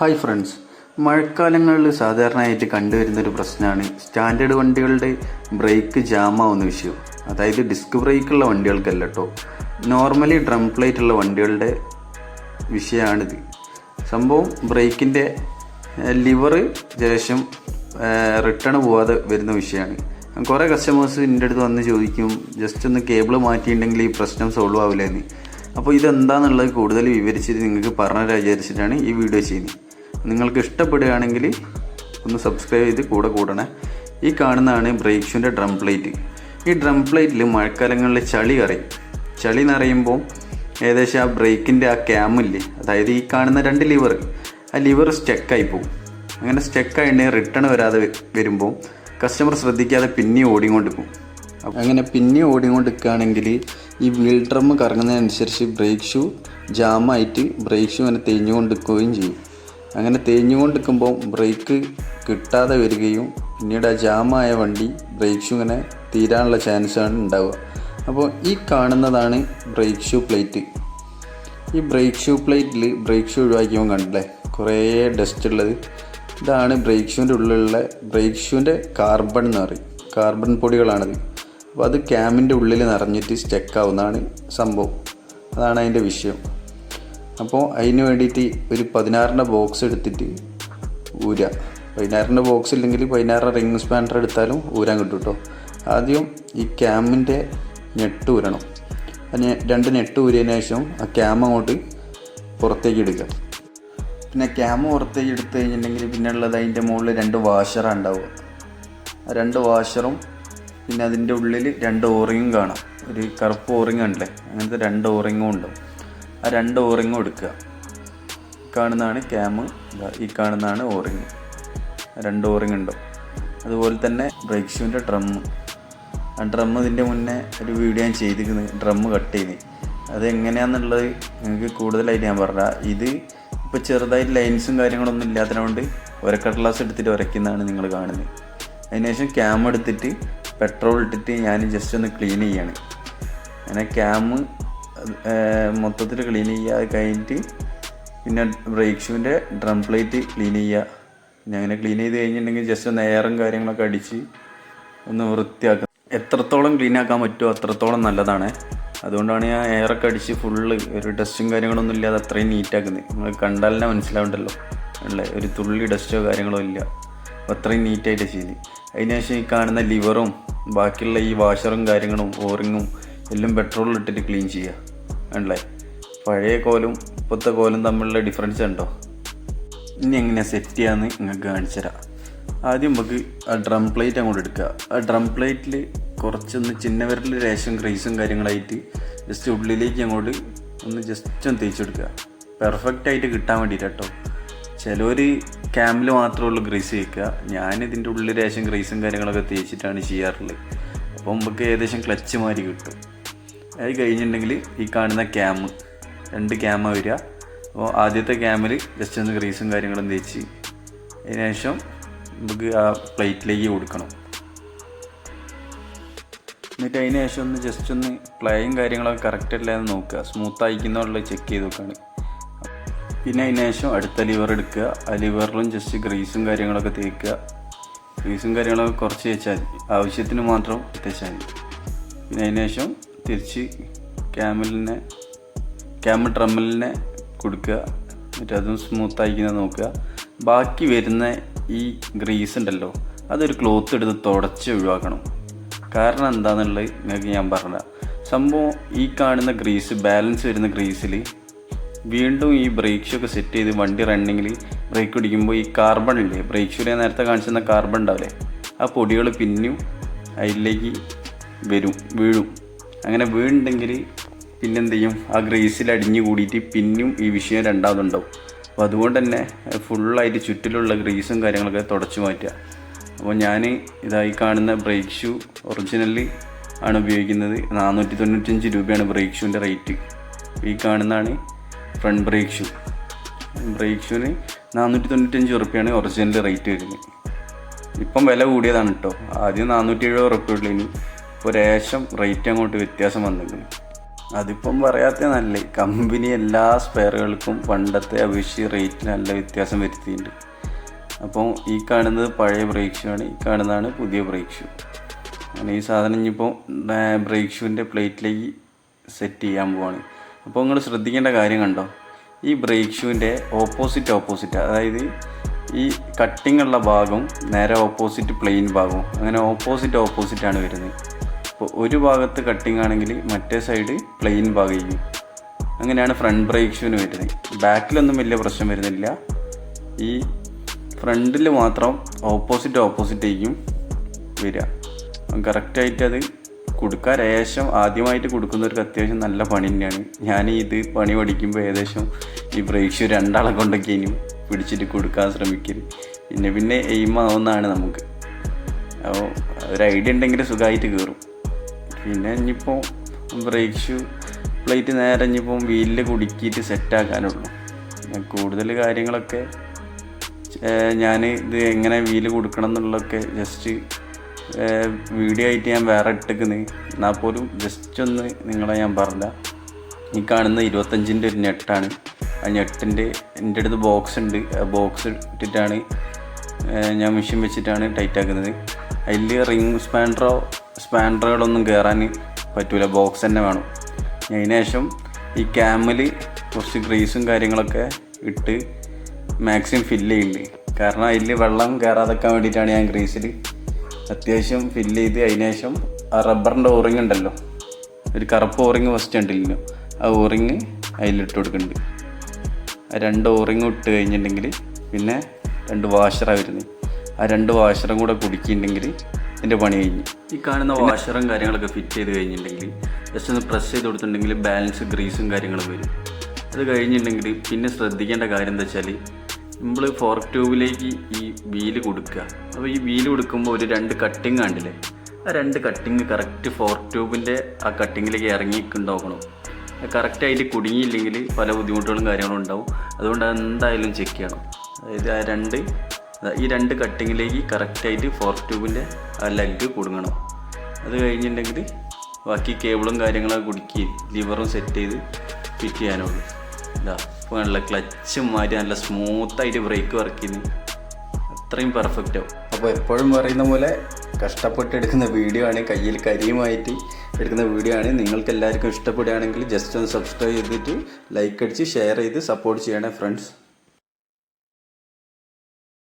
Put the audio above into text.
Hi friends മഴക്കാലങ്ങളിൽ സാധാരണയായിട്ട് കണ്ടുവരുന്ന ഒരു പ്രശ്നമാണ് സ്റ്റാൻഡേർഡ് വണ്ടികളുടെ ബ്രേക്ക് ജാമാവുന്ന വിഷയം. അതായത് ഡിസ്ക് ബ്രേക്കുള്ള വണ്ടികൾക്കല്ല കേട്ടോ നോർമലി ഡ്രം പ്ലേറ്റ് ഉള്ള വണ്ടികളുടെ വിഷയമാണിത്. സംഭവം ബ്രേക്കിന്റെ ലിവറ് ശേഷം റിട്ടേൺ പോവാതെ വരുന്ന വിഷയമാണ്. കുറേ കസ്റ്റമേഴ്സ് എന്റെ അടുത്ത് വന്ന് ചോദിക്കും ജസ്റ്റ് ഒന്ന് കേബിൾ മാറ്റിയിട്ടുണ്ടെങ്കിൽ ഈ പ്രശ്നം സോൾവ് ആവില്ലെന്ന്? അപ്പോൾ ഇതെന്താണെന്നുള്ളത് കൂടുതൽ വിവരിച്ചിട്ട് നിങ്ങൾക്ക് പറഞ്ഞു വിചാരിച്ചിട്ടാണ് ഈ വീഡിയോ ചെയ്യുന്നത്. നിങ്ങൾക്ക് ഇഷ്ടപ്പെടുകയാണെങ്കിൽ ഒന്ന് സബ്സ്ക്രൈബ് ചെയ്ത് കൂടെ കൂടണേ. ഈ കാണുന്നതാണ് ബ്രേക്ക് ഷൂന്റെ ഡ്രം പ്ലേറ്റ് ഈ ഡ്രം പ്ലേറ്റിൽ മഴക്കാലങ്ങളിൽ ചളി കറയും ചളി നിറയുമ്പോൾ ഏകദേശം ആ ബ്രേക്കിന്റെ ആ ക്യാമില്ലേ അതായത് ഈ കാണുന്ന രണ്ട് ലിവർ ആ ലിവർ സ്റ്റക്കായി പോകും. അങ്ങനെ സ്റ്റക്കായിട്ടുണ്ടെങ്കിൽ റിട്ടേൺ വരാതെ വരുമ്പോൾ കസ്റ്റമർ ശ്രദ്ധിക്കാതെ പിന്നെയും ഓടിക്കൊണ്ട് പോകും. അങ്ങനെ പിന്നെ ഓടിക്കൊണ്ട് നിൽക്കുകയാണെങ്കിൽ ഈ വീൽ ഡ്രം കറങ്ങുന്നതിനനുസരിച്ച് ബ്രേക്ക് ഷൂ ജാമായിട്ട് ബ്രേക്ക് ഷൂ അങ്ങനെ തേഞ്ഞുകൊണ്ട് നിൽക്കുകയും ചെയ്യും. അങ്ങനെ തേഞ്ഞുകൊണ്ട് നിൽക്കുമ്പോൾ ബ്രേക്ക് കിട്ടാതെ വരികയും പിന്നീട് ആ ജാമായ വണ്ടി ബ്രേക്ക് ഷൂ ഇങ്ങനെ തീരാനുള്ള ചാൻസാണ് ഉണ്ടാവുക. അപ്പോൾ ഈ കാണുന്നതാണ് ബ്രേക്ക് ഷൂ പ്ലേറ്റ്. ഈ ബ്രേക്ക് ഷൂ പ്ലേറ്റിൽ ബ്രേക്ക് ഷൂ ഒഴിവാക്കിയവൻ കണ്ടില്ലേ? കുറേ ഡസ്റ്റ് ഉള്ളത്. ഇതാണ് ബ്രേക്ക് ഷൂവിന്റെ ഉള്ളിലുള്ള ബ്രേക്ക് ഷൂവിന്റെ കാർബൺ എന്ന് പറയും. കാർബൺ പൊടികളാണത്. അപ്പോൾ അത് ക്യാമിന്റെ ഉള്ളിൽ നിറഞ്ഞിട്ട് സ്റ്റെക്കാവുന്നതാണ് സംഭവം. അതാണ് അതിന്റെ വിഷയം. അപ്പോൾ അതിന് വേണ്ടിയിട്ട് ഒരു പതിനാറിന്റെ ബോക്സ് എടുത്തിട്ട് ഊരുക പതിനാറിന്റെ ബോക്സ് ഇല്ലെങ്കിൽ പതിനാറ് റിംഗ് സ്പാനർ എടുത്താലും ഊരാൻ കിട്ടും കേട്ടോ ആദ്യം ഈ ക്യാമിന്റെ ഞെട്ട് ഊരണം. അതിന് രണ്ട് ഞെട്ട് ഊരിയതിന് ശേഷം ആ ക്യാം അങ്ങോട്ട് പുറത്തേക്ക് എടുക്കുക പിന്നെ ക്യാം പുറത്തേക്ക് എടുത്തു കഴിഞ്ഞിട്ടുണ്ടെങ്കിൽ പിന്നെ ഉള്ളത് അതിന്റെ മുകളിൽ രണ്ട് വാഷറാണ് ഉണ്ടാവുക. ആ രണ്ട് വാഷറും പിന്നെ അതിന്റെ ഉള്ളിൽ രണ്ട് ഓറിങ്ങും കാണാം. ഒരു കറുപ്പ് ഓറിങ് ഉണ്ടല്ലേ അങ്ങനത്തെ രണ്ട് ഓറിങ്ങും ഉണ്ടാവും. ആ രണ്ട് ഓറിങ്ങും എടുക്കുക. കാണുന്നതാണ് ക്യാമ് ഈ കാണുന്നതാണ് ഓറിങ് രണ്ട് ഓറിങ് ഉണ്ടോ? അതുപോലെ തന്നെ ബ്രേക്ക് ഷൂവിന്റെ ഡ്രമ്മ് ആ ഡ്രമ്മ് ഇതിന്റെ മുന്നേ ഒരു വീഡിയോ ഞാൻ ചെയ്തിരിക്കുന്നത് ഡ്രമ്മ് കട്ട് ചെയ്ത്. അത് എങ്ങനെയാണെന്നുള്ളത് നിങ്ങൾക്ക് കൂടുതലായിട്ട് ഞാൻ പറഞ്ഞാൽ ഇത് ഇപ്പോൾ ചെറുതായിട്ട് ലൈൻസും കാര്യങ്ങളൊന്നും ഇല്ലാത്തതുകൊണ്ട് ഒരക്കടലാസ് എടുത്തിട്ട് ഉരയ്ക്കുന്നതാണ് നിങ്ങൾ കാണുന്നത്. അതിനുശേഷം ക്യാം എടുത്തിട്ട് പെട്രോൾ ഇട്ടിട്ട് ഞാൻ ജസ്റ്റ് ഒന്ന് ക്ലീൻ ചെയ്യാണ്. അങ്ങനെ ക്യാം മൊത്തത്തിൽ ക്ലീൻ ചെയ്യുക അത് കഴിഞ്ഞിട്ട് പിന്നെ ബ്രേക്ക് ഷൂവിന്റെ ഡ്രം പ്ലേറ്റ് ക്ലീൻ ചെയ്യുക പിന്നെ അങ്ങനെ ക്ലീൻ ചെയ്ത് കഴിഞ്ഞിട്ടുണ്ടെങ്കിൽ ജസ്റ്റ് ഒന്ന് എയറും കാര്യങ്ങളൊക്കെ അടിച്ച് ഒന്ന് വൃത്തിയാക്കുക എത്രത്തോളം ക്ലീൻ ആക്കാൻ പറ്റുമോ അത്രത്തോളം നല്ലതാണ്. അതുകൊണ്ടാണ് ഞാൻ എയറൊക്കെ അടിച്ച് ഫുള്ള് ഒരു ഡസ്റ്റും കാര്യങ്ങളൊന്നും ഇല്ലാതെ അത്രയും നീറ്റാക്കുന്നത് നിങ്ങൾ കണ്ടാൽ തന്നെ മനസ്സിലാവുണ്ടല്ലോ അല്ലേ? ഒരു തുള്ളി ഡസ്റ്റോ കാര്യങ്ങളോ ഇല്ല. അപ്പോൾ അത്രയും നീറ്റായിട്ട് ചെയ്ത്. അതിനുശേഷം ഈ കാണുന്ന ലിവറും ബാക്കിയുള്ള ഈ വാഷറും കാര്യങ്ങളും ഓറിങ്ങും എല്ലാം പെട്രോളിൽ ഇട്ടിട്ട് ക്ലീൻ ചെയ്യുക അല്ലേ പഴയ കോലും ഇപ്പോഴത്തെ കോലും തമ്മിലുള്ള ഡിഫറൻസ് ഉണ്ടോ? ഇനി എങ്ങനെ സെറ്റ് ചെയ്യാമെന്ന് നിങ്ങൾക്ക് കാണിച്ചു തരാം. ആദ്യം നമുക്ക് ആ ഡ്രം പ്ലേറ്റ് അങ്ങോട്ട് എടുക്കുക. ആ ഡ്രം പ്ലേറ്റിൽ കുറച്ചൊന്ന് ചിന്ന വിരൽ രേഷം ക്രീസും കാര്യങ്ങളായിട്ട് ജസ്റ്റ് ഉള്ളിലേക്ക് അങ്ങോട്ട് ഒന്ന് ജസ്റ്റ് ഒന്ന് തേച്ചെടുക്കുക പെർഫെക്റ്റ് ആയിട്ട് കിട്ടാൻ വേണ്ടിയിട്ട് കേട്ടോ ചിലവർ ക്യാമിൽ മാത്രമേ ഉള്ളൂ ഗ്രീസ് തേക്കുക. ഞാൻ ഇതിന്റെ ഉള്ളിൽ രേഷം ഗ്രീസും കാര്യങ്ങളൊക്കെ തേച്ചിട്ടാണ് ചെയ്യാറുള്ളത്. അപ്പോൾ നമുക്ക് ഏകദേശം ക്ലച്ച് മാറി കിട്ടും. അത് കഴിഞ്ഞിട്ടുണ്ടെങ്കിൽ ഈ കാണുന്ന ക്യാമ് രണ്ട് ക്യാമ വരിക. അപ്പോൾ ആദ്യത്തെ ക്യാമിൽ ജസ്റ്റ് ഒന്ന് ഗ്രീസും കാര്യങ്ങളും തേച്ച്. അതിനുശേഷം നമുക്ക് ആ പ്ലേറ്റിലേക്ക് കൊടുക്കണം. എന്നിട്ട് അതിന് ശേഷം ഒന്ന് ജസ്റ്റ് ഒന്ന് പ്ലേയും കാര്യങ്ങളൊക്കെ കറക്റ്റ് എന്ന് നോക്കുക. സ്മൂത്ത് ആയിക്കുന്നുള്ള ചെക്ക് ചെയ്ത് നോക്കുകയാണ് പിന്നെ അതിന് ശേഷം അടുത്ത ലിവർ എടുക്കുക. ആ ലിവറിലും ജസ്റ്റ് ഗ്രീസും കാര്യങ്ങളൊക്കെ തേക്കുക. ഗ്രീസും കാര്യങ്ങളൊക്കെ കുറച്ച് വെച്ചാൽ മതി ആവശ്യത്തിന് മാത്രം തേച്ചാൽ മതി. പിന്നെ അതിന് ശേഷം തിരിച്ച് ക്യാമലിനെ ക്യാമ ട്രമ്മലിനെ കൊടുക്കുക. എന്നിട്ട് അതും സ്മൂത്ത് ആയിക്കുന്നത് നോക്കുക. ബാക്കി വരുന്ന ഈ ഗ്രീസ് ഉണ്ടല്ലോ അതൊരു ക്ലോത്ത് എടുത്ത് തുടച്ച് ഒഴിവാക്കണം. കാരണം എന്താണെന്നുള്ളത് നിങ്ങൾക്ക് ഞാൻ പറഞ്ഞുതരാം സംഭവം ഈ കാണുന്ന ഗ്രീസ് ബാലൻസ് വരുന്ന ഗ്രീസിൽ വീണ്ടും ഈ ബ്രേക്ക് ഷൂ ഒക്കെ സെറ്റ് ചെയ്ത് വണ്ടി റണ്ണിങ്ങിൽ ബ്രേക്ക് പിടിക്കുമ്പോൾ ഈ കാർബൺ ഇല്ലേ? ബ്രേക്ക് ഷൂ നേരത്തെ കാണിച്ചിരുന്ന കാർബൺ ഉണ്ടാവില്ലേ? ആ പൊടികൾ പിന്നെയും അതിലേക്ക് വരും വീഴും. അങ്ങനെ വീഴുണ്ടെങ്കിൽ പിന്നെന്ത് ചെയ്യും ആ ഗ്രേസിൽ അടിഞ്ഞു കൂടിയിട്ട് പിന്നെയും ഈ വിഷയം രണ്ടാമതുണ്ടാവും. അപ്പോൾ അതുകൊണ്ട് തന്നെ ഫുള്ളായിട്ട് ചുറ്റിലുള്ള ഗ്രീസും കാര്യങ്ങളൊക്കെ തുടച്ചു മാറ്റുക. അപ്പോൾ ഞാൻ ഇതായി കാണുന്ന ബ്രേക്ക് ഷൂ ഒറിജിനലി ആണ് ഉപയോഗിക്കുന്നത്. നാനൂറ്റി തൊണ്ണൂറ്റഞ്ച് രൂപയാണ് ബ്രേക്ക് ഷൂവിന്റെ റേറ്റ് ഈ കാണുന്നതാണ് ഫ്രണ്ട് ബ്രേക്ക് ഷൂ ബ്രേക്ക് ഷൂവിന് നാനൂറ്റി തൊണ്ണൂറ്റഞ്ച് ഉറുപ്പ്യാണ് ഒറിജിനൽ റേറ്റ് വരുന്നത്. ഇപ്പം വില കൂടിയതാണ് കേട്ടോ ആദ്യം നാനൂറ്റി എഴുപത് ഉറുപ്പ്യ ഇനി. ഇപ്പോൾ രേഷം റേറ്റ് അങ്ങോട്ട് വ്യത്യാസം വന്നിരിക്കുന്നു. അതിപ്പം പറയാത്ത നല്ല കമ്പനി എല്ലാ സ്പെയറുകൾക്കും പണ്ടത്തെ അപേക്ഷിച്ച് റേറ്റ് നല്ല വ്യത്യാസം വരുത്തിയിട്ടുണ്ട്. അപ്പോൾ ഈ കാണുന്നത് പഴയ ബ്രേക്ക് ഷൂ ആണ് ഈ കാണുന്നതാണ് പുതിയ ബ്രേക്ക് ഷൂ അങ്ങനെ ഈ സാധനം ഇനിയിപ്പോൾ ബ്രേക്ക് ഷൂവിന്റെ പ്ലേറ്റിലേക്ക് സെറ്റ് ചെയ്യാൻ പോവാണ്. അപ്പോൾ നിങ്ങൾ ശ്രദ്ധിക്കേണ്ട കാര്യം കണ്ടോ? ഈ ബ്രേക്ക് ഷൂവിന്റെ ഓപ്പോസിറ്റ് ഓപ്പോസിറ്റ് അതായത് ഈ കട്ടിങ്ങുള്ള ഭാഗം നേരെ ഓപ്പോസിറ്റ് പ്ലെയിൻ ഭാഗവും അങ്ങനെ ഓപ്പോസിറ്റ് ഓപ്പോസിറ്റാണ് വരുന്നത്. അപ്പോൾ ഒരു ഭാഗത്ത് കട്ടിംഗ് ആണെങ്കിൽ മറ്റേ സൈഡ് പ്ലെയിൻ ഭാഗമായിരിക്കും അങ്ങനെയാണ് ഫ്രണ്ട് ബ്രേക്ക് ഷൂവിന് വരുന്നത്. ബാക്കിലൊന്നും വലിയ പ്രശ്നം വരുന്നില്ല. ഈ ഫ്രണ്ടിൽ മാത്രം ഓപ്പോസിറ്റ് ഓപ്പോസിറ്റ് വരിക കറക്റ്റായിട്ട് അത് കൊടുക്കാൻ ഏകദേശം ആദ്യമായിട്ട് കൊടുക്കുന്നവർക്ക് അത്യാവശ്യം നല്ല പണി തന്നെയാണ്. ഞാൻ ഇത് പണി പഠിക്കുമ്പോൾ ഏകദേശം ഈ ബ്രേക്ക് ഷൂ രണ്ടാളെ കൊണ്ടൊക്കെ ഇനി പിടിച്ചിട്ട് കൊടുക്കാൻ ശ്രമിക്കൽ. പിന്നെ പിന്നെ എയിം ആവുന്നതാണ് നമുക്ക്. അപ്പോൾ ഒരു ഐഡിയ ഉണ്ടെങ്കിൽ സുഖമായിട്ട് കയറും പിന്നെ ഇനിയിപ്പോൾ ബ്രേക്ക് ഷൂ പ്ലേറ്റ് നേരെ ഇനിയിപ്പം വീലിൽ കുടുക്കിയിട്ട് സെറ്റാക്കാനുള്ളൂ കൂടുതൽ കാര്യങ്ങളൊക്കെ ഞാൻ ഇത് എങ്ങനെ വീൽ കൊടുക്കണം എന്നുള്ളതൊക്കെ ജസ്റ്റ് വീഡിയോ ആയിട്ട് ഞാൻ വേറെ ഇട്ടേക്കുന്നത് എന്നാൽ പോലും ജസ്റ്റ് ഒന്ന് നിങ്ങളെ ഞാൻ പറഞ്ഞ ഈ കാണുന്ന ഇരുപത്തഞ്ചിന്റെ ഒരു ഞെട്ടാണ് ആ ഞെട്ടിന്റെ എന്റെ അടുത്ത് ബോക്സ് ഉണ്ട്. ആ ബോക്സ് ഇട്ടിട്ടാണ് ഞാൻ മെഷീൻ വെച്ചിട്ടാണ് ടൈറ്റാക്കുന്നത് അതിൽ റിംഗ് സ്പാൻഡറോ സ്പാൻഡറുകളൊന്നും കയറാൻ പറ്റൂല ബോക്സ് തന്നെ വേണം. അതിന് ശേഷം ഈ ക്യാമിൽ കുറച്ച് ഗ്രീസും കാര്യങ്ങളൊക്കെ ഇട്ട് മാക്സിമം ഫില്ല് ചെയ്യില്ലേ. കാരണം അതിൽ വെള്ളം കയറാതെക്കാൻ വേണ്ടിയിട്ടാണ് ഞാൻ ഗ്രീസിൽ അത്യാവശ്യം ഫില്ല് ചെയ്ത് അതിന് ശേഷം ആ റബ്ബറിന്റെ ഓറിങ് ഉണ്ടല്ലോ ഒരു കറുപ്പ് ഓറിങ് ഫസ്റ്റ് ഉണ്ടല്ലോ ആ ഓറിങ് അതിലിട്ട് കൊടുക്കുന്നുണ്ട്. ആ രണ്ട് ഓറിങ് ഇട്ട് കഴിഞ്ഞിട്ടുണ്ടെങ്കിൽ പിന്നെ രണ്ട് വാഷറാണ് വരുന്നത്. ആ രണ്ട് വാഷറും കൂടെ കുടുക്കിയിട്ടുണ്ടെങ്കിൽ ഇതിന്റെ പണി കഴിഞ്ഞു. ഈ കാണുന്ന വാഷറും കാര്യങ്ങളൊക്കെ ഫിറ്റ് ചെയ്ത് കഴിഞ്ഞിട്ടുണ്ടെങ്കിൽ ജസ്റ്റ് ഒന്ന് പ്രസ് ചെയ്ത് കൊടുത്തിട്ടുണ്ടെങ്കിൽ ബാലൻസ് ഗ്രീസും കാര്യങ്ങളും വരും. അത് കഴിഞ്ഞിട്ടുണ്ടെങ്കിൽ പിന്നെ ശ്രദ്ധിക്കേണ്ട കാര്യം എന്താ വെച്ചാൽ നമ്മൾ ഫോർക്ക് ട്യൂബിലേക്ക് ഈ വീൽ കൊടുക്കുക. അപ്പോൾ ഈ വീൽ കൊടുക്കുമ്പോൾ ഒരു രണ്ട് കട്ടിങ് കണ്ടില്ലേ? ആ രണ്ട് കട്ടിങ് കറക്റ്റ് ഫോർക്ക് ട്യൂബിന്റെ ആ കട്ടിങ്ങിലേക്ക് കറക്റ്റ് ആയിട്ട് കുടുങ്ങിയില്ലെങ്കിൽ പല ബുദ്ധിമുട്ടുകളും കാര്യങ്ങളും ഉണ്ടാവും. അതുകൊണ്ട് അത് എന്തായാലും ചെക്ക് ചെയ്യണം. അതായത് ആ രണ്ട് ഈ രണ്ട് കട്ടിങ്ങിലേക്ക് കറക്റ്റായിട്ട് ഫോർ ട്യൂബിന്റെ ആ ലെഗ് കുടുങ്ങണം. അത് കഴിഞ്ഞിട്ടുണ്ടെങ്കിൽ ബാക്കി കേബിളും കാര്യങ്ങളൊക്കെ കുടുക്കി ലിവറും സെറ്റ് ചെയ്ത് ഫിറ്റ് ചെയ്യാനുള്ളൂ ഇതാ അപ്പോൾ നല്ല ക്ലച്ചും മാറ്റി നല്ല സ്മൂത്തായിട്ട് ബ്രേക്ക് വർക്ക് ചെയ്യുന്നു അത്രയും പെർഫെക്റ്റ് ആവും. അപ്പോൾ എപ്പോഴും പറയുന്ന പോലെ കഷ്ടപ്പെട്ട് എടുക്കുന്ന വീഡിയോ ആണ് കയ്യിൽ കരിയുമായിട്ട് എടുക്കുന്ന വീഡിയോ ആണ്. നിങ്ങൾക്ക് എല്ലാവർക്കും ഇഷ്ടപ്പെടുകയാണെങ്കിൽ ജസ്റ്റ് ഒന്ന് സബ്സ്ക്രൈബ് ചെയ്തിട്ട് ലൈക്ക് അടിച്ച് ഷെയർ ചെയ്ത് സപ്പോർട്ട് ചെയ്യണേ ഫ്രണ്ട്സ്